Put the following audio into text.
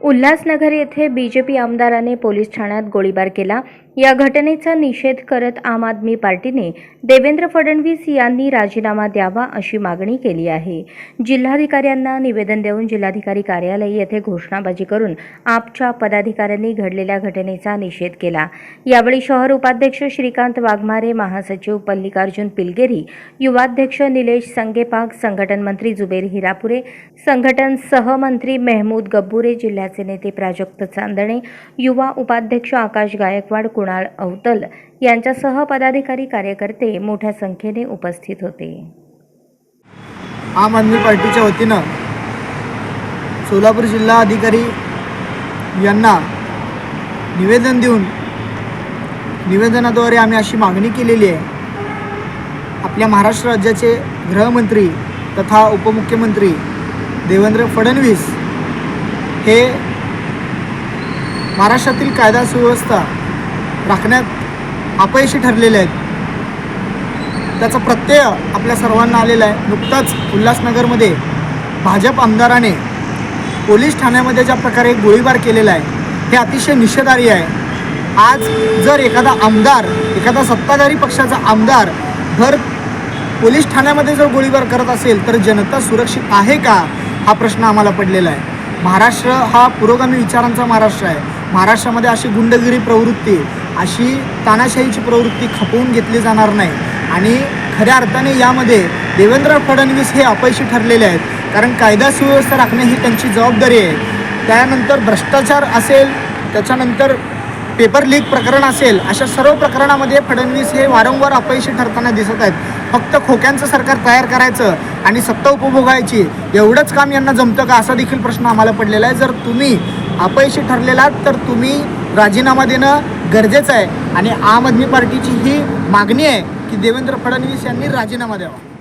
उल्हासनगर येथे बीजेपी आमदाराने पोलीस ठाण्यात गोळीबार केला. या घटनेचा निषेध करत आम आदमी पार्टीने देवेंद्र फडणवीस यांनी राजीनामा द्यावा अशी मागणी केली आहे. जिल्हाधिकाऱ्यांना निवेदन देऊन जिल्हाधिकारी कार्यालय येथे घोषणाबाजी करून आपच्या पदाधिकाऱ्यांनी घडलेल्या घटनेचा निषेध केला. यावेळी शहर उपाध्यक्ष श्रीकांत वाघमारे महासचिव मल्लिकार्जुन पिलगेरी युवाध्यक्ष निलेश संगेपाक संघटन मंत्री जुबेर हिरापुरे संघटन सहमंत्री मेहमूद गब्बुरे जिल्ह्याचे नेते प्राजक्त चांदणे युवा उपाध्यक्ष आकाश गायकवाड कुणाल अवतल यांच्यासह पदाधिकारी कार्यकर्ते मोठ्या संख्येने उपस्थित होते. आम आदमी पार्टीच्या वतीनं सोलापूर जिल्हा अधिकारी यांना निवेदन देऊन निवेदनाद्वारे आम्ही अशी मागणी केलेली आहे. आपल्या महाराष्ट्र राज्याचे गृहमंत्री तथा उपमुख्यमंत्री देवेंद्र फडणवीस हे महाराष्ट्रातील कायदा सुव्यवस्था राखण्यात अपयशी ठरलेले आहेत. त्याचा प्रत्यय आपल्या सर्वांना आलेला आहे. नुकताच उल्हासनगरमध्ये भाजप आमदाराने पोलीस ठाण्यामध्ये ज्या प्रकारे गोळीबार केलेला आहे हे अतिशय निषेधार्य आहे. आज जर एखादा आमदार एखादा सत्ताधारी पक्षाचा आमदार भर पोलीस ठाण्यामध्ये जर गोळीबार करत असेल तर जनता सुरक्षित आहे का? हा प्रश्न आम्हाला पडलेला आहे. महाराष्ट्र हा पुरोगामी विचारांचा महाराष्ट्र आहे. महाराष्ट्रामध्ये अशी गुंडगिरी प्रवृत्ती अशी तानाशाहीची प्रवृत्ती खपवून घेतली जाणार नाही. आणि खऱ्या अर्थाने यामध्ये देवेंद्र फडणवीस हे अपयशी ठरलेले आहेत. कारण कायदा सुव्यवस्था राखणे ही त्यांची जबाबदारी आहे. त्यानंतर भ्रष्टाचार असेल त्याच्यानंतर पेपर लीक प्रकरण असेल अशा सर्व प्रकरणामध्ये फडणवीस हे वारंवार अपयशी ठरताना दिसत आहेत. फक्त खोक्यांचं सरकार तयार करायचं आणि सत्ता उपभोगायची एवढंच काम यांना जमतं का? असा देखील प्रश्न आम्हाला पडलेला आहे. जर तुम्ही अपयशी ठरलेलात तर तुम्ही राजीनामा देणं गरजेचं आहे. आणि आम आदमी पार्टीची ही मागणी आहे की देवेंद्र फडणवीस यांनी राजीनामा द्यावा.